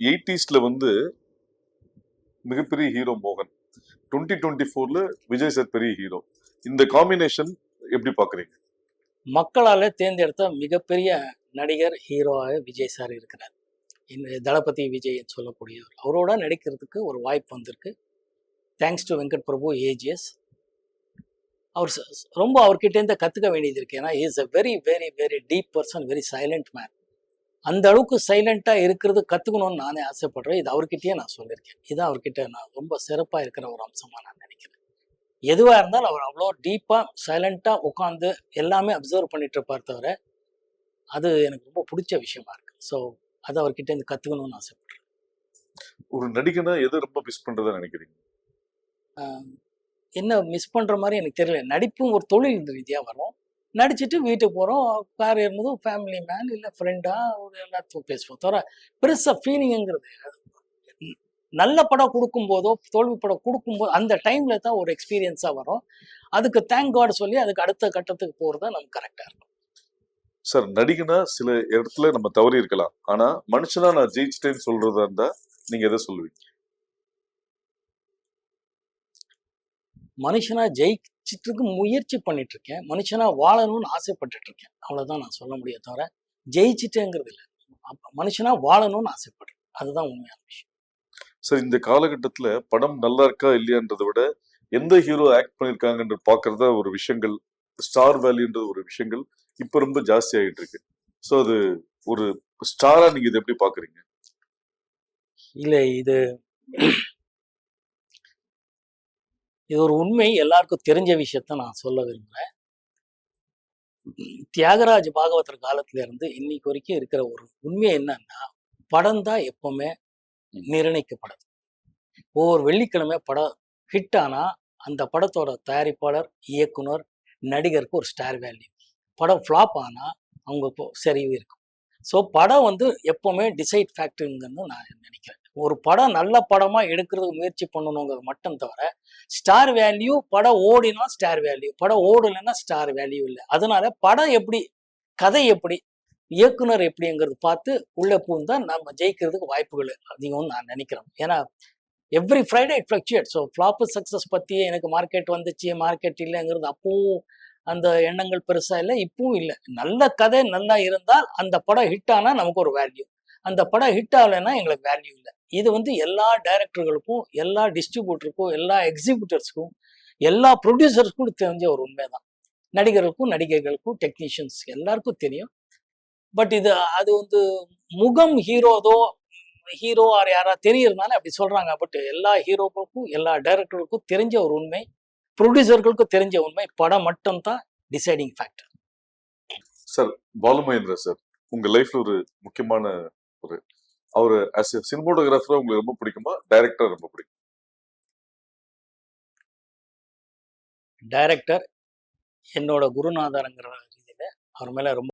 எயிட்டிஸ்ல வந்து மிகப்பெரிய ஹீரோ மோகன். டுவெண்ட்டி டுவெண்ட்டி ஃபோர்ல விஜய் சார் பெரிய ஹீரோ. இந்த காம்பினேஷன் எப்படி பாக்குறீங்க? மக்களால் தேர்ந்தெடுத்த மிகப்பெரிய நடிகர் ஹீரோவாக விஜய் சார் இருக்கிறார். இந்த தளபதி விஜய் சொல்லக்கூடியவர். அவரோட நடிக்கிறதுக்கு ஒரு வாய்ப்பு வந்திருக்கு. Thanks to Venkat Prabhu AGS அவர் ரொம்ப அவர்கிட்டேருந்து கற்றுக்க வேண்டியது இருக்கு. ஏன்னா is a very very very deep person very silent man அந்த அளவுக்கு சைலண்ட்டாக இருக்கிறது கற்றுக்கணும்னு நானே ஆசைப்படுறேன். இது அவர்கிட்டயே நான் சொல்லியிருக்கேன். இது அவர்கிட்ட நான் ரொம்ப சிறப்பாக இருக்கிற ஒரு அம்சமாக நான் நினைக்கிறேன். எதுவாக இருந்தாலும் அவர் அவ்வளோ டீப்பாக சைலண்ட்டாக உட்காந்து எல்லாமே அப்சர்வ் பண்ணிட்டு இருப்பார் தவிர அது எனக்கு ரொம்ப பிடிச்ச விஷயமா இருக்கு. ஸோ அது அவர்கிட்ட இருந்து கற்றுக்கணும்னு ஆசைப்படுறேன். ஒரு நடிகனா எதை ரொம்ப மிஸ் பண்றதா நினைக்கிறீங்க? என்ன மிஸ் பண்ணுற மாதிரி எனக்கு தெரியல. நடிப்பும் ஒரு தொழில் ரீதியாக வரும். நடிச்சுட்டு வீட்டுக்கு போகிறோம் கார் ஏறுனதும் ஃபேமிலி மேன் இல்லை ஃப்ரெண்டாக ஒரு எல்லாத்துக்கும் பேசுவோம் தவிர பெருசாக ஃபீலிங்குங்கிறது நல்ல படம் கொடுக்கும்போதோ தோல்வி படம் கொடுக்கும்போது அந்த டைமில் தான் ஒரு எக்ஸ்பீரியன்ஸாக வரும். அதுக்கு தேங்க் காட் சொல்லி அதுக்கு அடுத்த கட்டத்துக்கு போகிறது தான் நமக்கு கரெக்டாக இருக்கும் சார் நடிகனா சில இடத்துல நம்ம தவறி இருக்கலாம். ஆனால் மனுஷனா நான் ஜெயிச்சிட்டேன்னு சொல்கிறதா இருந்தால் நீங்கள் எதை சொல்லுவீங்க? மனுஷனா ஜெயிச்சிட்டு முயற்சி பண்ணிட்டு இருக்கேன் மனுஷனா வாழணும்னு ஆசைப்பட்டுட்டு இருக்கேன் அவ்வளவுதான் நான் சொல்ல முடியும் தவிர ஜெயிச்சிட்டேங்கிறது இல்லை. மனுஷனா வாழணும்னு ஆசைப்படுறேன். அதுதான் உண்மையான விஷயம். சார் இந்த காலகட்டத்துல படம் நல்லா இருக்கா இல்லையான்றதை விட எந்த ஹீரோ ஆக்ட் பண்ணிருக்காங்கன்ற பாக்குறதா ஒரு விஷயங்கள் ஸ்டார் வேல்யூன்றது ஒரு விஷயங்கள் இப்ப ரொம்ப ஜாஸ்தி ஆகிட்டு இருக்கு ஸோ அது ஒரு ஸ்டாரா நீங்க இதை எப்படி பாக்குறீங்க? இல்லை இது இது ஒரு உண்மை எல்லாருக்கும் தெரிஞ்ச விஷயத்த நான் சொல்ல விரும்புகிறேன் தியாகராஜ பாகவதர் காலத்துல இருந்து இன்னைக்கு வரைக்கும் இருக்கிற ஒரு உண்மை என்னன்னா படம் தான் எப்பவுமே நிர்ணயிக்கப்படுது. ஒவ்வொரு வெள்ளிக்கிழமை படம் ஹிட் ஆனா அந்த படத்தோட தயாரிப்பாளர் இயக்குனர் நடிகருக்கு ஒரு ஸ்டார் வேல்யூ படம் ஃப்ளாப் ஆனா அவங்களுக்கு சரிவு இருக்கும். ஸோ படம் வந்து எப்பவுமே டிசைட் ஃபேக்டருங்கன்னு நான் நினைக்கிறேன். ஒரு படம் நல்ல படமா எடுக்கிறதுக்கு முயற்சி பண்ணணுங்கிறது மட்டும் தவிர ஸ்டார் வேல்யூ படம் ஓடினா ஸ்டார் வேல்யூ படம் ஓடலைன்னா ஸ்டார் வேல்யூ இல்லை. அதனால படம் எப்படி கதை எப்படி இயக்குனர் எப்படிங்கிறது பார்த்து உள்ள பூந்தா நம்ம ஜெயிக்கிறதுக்கு வாய்ப்புகள் அதிகம்னு நான் நினைக்கிறேன். ஏன்னா every Friday it fluctuate so flop success பற்றி எனக்கு மார்க்கெட் வந்துச்சு மார்க்கெட் இல்லைங்கிறது அப்பவும் அந்த எண்ணங்கள் பெருசாக இல்லை இப்பவும் இல்லை. நல்ல கதை நல்லா இருந்தால் அந்த படம் ஹிட் ஆனால் நமக்கு ஒரு வேல்யூ அந்த படம் ஹிட் ஆகலைன்னா எங்களுக்கு வேல்யூ இல்லை. இது வந்து எல்லா டைரக்டர்களுக்கும் எல்லா டிஸ்ட்ரிபியூட்டருக்கும் எல்லா எக்ஸிபியூட்டர்ஸ்க்கும் எல்லா ப்ரொடியூசர்ஸ்க்கும் தெரிஞ்ச ஒரு உண்மைதான். நடிகர்களுக்கும் நடிகைகளுக்கும் டெக்னீஷியன்ஸ் எல்லாருக்கும் தெரியும். பட் இது அது வந்து முகம் ஹீரோதோ ஹீரோ ஆர் யாரா தெரியறதுனால அப்படி சொல்றாங்க. பட் எல்லா ஹீரோக்களுக்கும் எல்லா டைரக்டர்களுக்கும் தெரிஞ்ச ஒரு உண்மை ப்ரொடியூசர்களுக்கும் தெரிஞ்ச உண்மை படம் மட்டும்தான் deciding factor. Sir Balu Mahendra sir உங்க லைஃப்ல ஒரு முக்கியமான ஒரு அவர் அஸ் சினிமோட்டோகிராஃபர் உங்களுக்கு ரொம்ப பிடிக்குமா? டைரக்டர் ரொம்ப பிடிக்கும். டைரக்டர் என்னோட குருநாதருங்கிற ரீதியில் அவர் மேல ரொம்ப